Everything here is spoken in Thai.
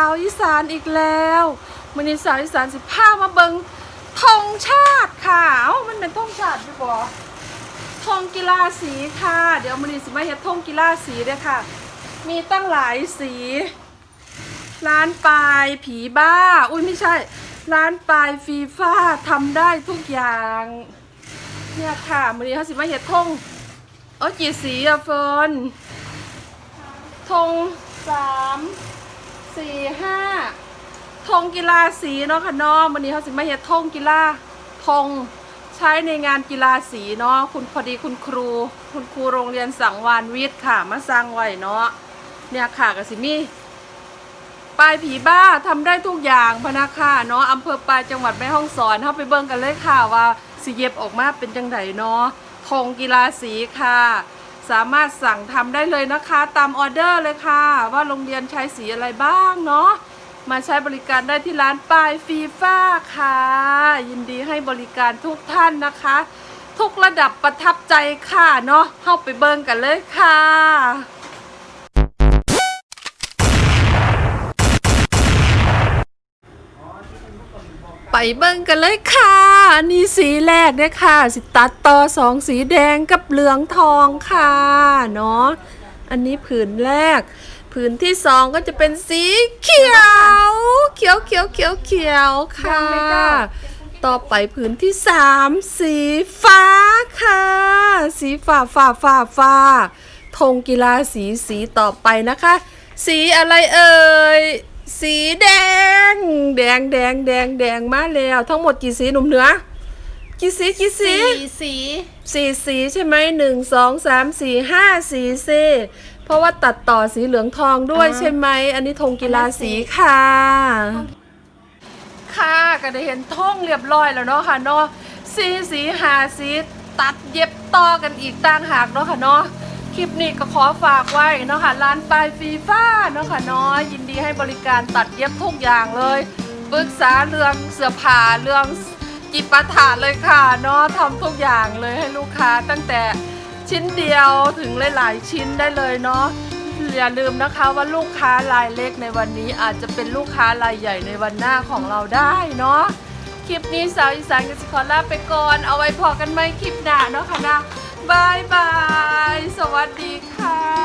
าวอีสานอีกแล้วมันนี้สาวอีสานสิพามาเบิงธงชาติค่ะเอ้ามันเป็นธงชาติอยู่บ่ธงกีฬาสีค่ะ เดี๋ยวมันนี้สิมาเฮ็ดธงกีฬาสีเด้อค่ะ มีตั้งหลายสี ร้านปลายผีบ้า อุ้ยไม่ใช่ ร้านปลายฟีฟ่าทำได้ทุกอย่างเนี่ยค่ะมันนี้เขาสิมาเฮ็ดธงเอ้ยกี่สีอะเฟิร์นธงสาม สี่ห้าธงกีฬาสีเนาะค่ะเนาะวันนี้เขาสิมาเฮ็ดธงกีฬาธงใช้ในงานกีฬาสีเนาะคุณพอดีคุณครู คุณครูโรงเรียนสังวานวิทย์ค่ะ มาสร้างไว้เนาะเนี่ยค่ะกับสิมีปลายผีบ้าทำได้ทุกอย่างพะนาค่ะเนาะอำเภอปลายจังหวัดแม่ฮ่องสอนเข้าไปเบิ่งกันเลยค่ะว่าสิเย็บออกมาเป็นจังไดเนาะธงกีฬาสีค่ะ สามารถสั่งทำได้เลยนะคะ ตามออเดอร์เลยค่ะ ว่าโรงเรียนใช้สีอะไรบ้างเนาะมาใช้บริการได้ที่ร้านปลายฟีฟ่าค่ะ ยินดีให้บริการทุกท่านนะคะ ทุกระดับประทับใจค่ะเนาะเข้าไปเบิ่งกันเลยค่ะ ไปเบิ่งกันเลยค่ะนนี้สีแรกเนี่ยค่ะ สิตัดต่อสองสีแดงกับเหลืองทองค่ะเนาะอันนี้ผืนแรก ผืนที่สองก็จะเป็นสีเขียว เขียวเขียวเขียวเขียวค่ะ ต่อไปผืนที่สามสีฟ้าค่ะ สีฟ้าฟ้าฟ้าฟ้าธงกีฬาสีสีต่อไปนะคะ สีอะไรเอ่ย สีแดง แดงแดงแดงแดงมาแล้ว ทั้งหมดกี่สีหนุ่มเหนือ กี่สีกี่สี สีสีสี่สีใช่ไหมหนึ่งสองสามสี่ห้าสีสีเพราะว่าตัดต่อสีเหลืองทองด้วยใช่ไหม อันนี้ธงกีฬาสีค่ะ ค่ะก็ได้เห็นท่องเรียบร้อยแล้วเนาะค่ะเนาะสีสีหาสีตัดเย็บต่อกันอีกต่างหากเนาะค่ะเนาะ คลิปนี้ก็ขอฝากไว้เนาะค่ะร้านปลายฟีฟ้าเนาะค่ะเนาะยินดีให้บริการตัดเย็บทุกอย่างเลยปรึกษาเรื่องเสื้อผ้าเรื่องจิปาถะเลยค่ะเนาะทำทุกอย่างเลยให้ลูกค้าตั้งแต่ชิ้นเดียวถึงหลายๆชิ้นได้เลยเนาะอย่าลืมนะคะว่าลูกค้ารายเล็กในวันนี้อาจจะเป็นลูกค้ารายใหญ่ในวันหน้าของเราได้เนาะคลิปนี้สาวอีสานกับสิขอลาไปก่อน เอาไว้พอกันไหมคลิปหน้าเนาะค่ะนะ บายบาย สวัสดีค่ะ